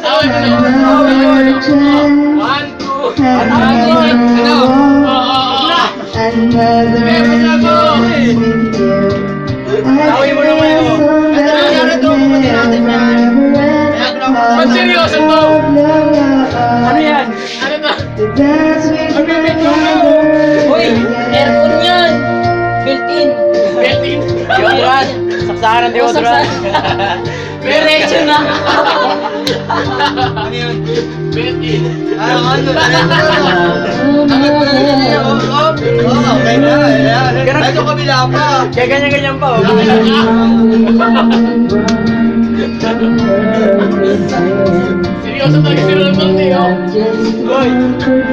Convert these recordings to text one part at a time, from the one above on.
Na. Na. Ano? Oo, oo. Eh, masago. Away mo naman yun. Ito na nangyari to, natin yan. Seryoso to? Ano yan? Ano to? Uy, aircon yan. Built-in. Betting. Deodorant. Saksakan ng deodorant. Diretso na. Ano yun? Betting. Ano ano? Kabila pa. Kaya ganyan-ganyan pa. oh. Seryoso talaga si Ronald eh, oh. Hoy.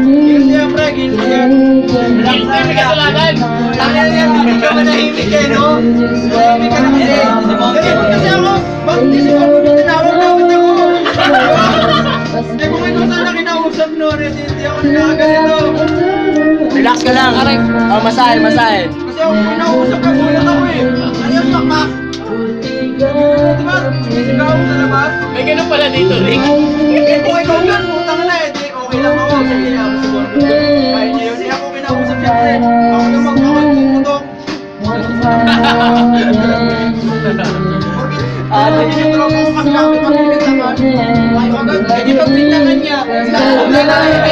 Guilty yan, pre. Guilty yan. Hindi may kasalanan. Tangin yan. Hindi ka eh? Manahimik Relax ka lang. Oh, masahe, masahe. Kasi ako kinausap ka, gulat ako eh. Ano yung pakpak? Diba? Sisigaw sa labas? May ganun pala dito, Rick. Eh, kung ikaw yun, putang na eh. Okay lang ako. Sige, ako siguro. Kahit yun, di ako kinausap siyempre. Ako naman, ako yung pumutok. Ah, hindi niyo tulong kasi ako pagpipit naman. Ay, agad, hindi pagpintangan niya. Hindi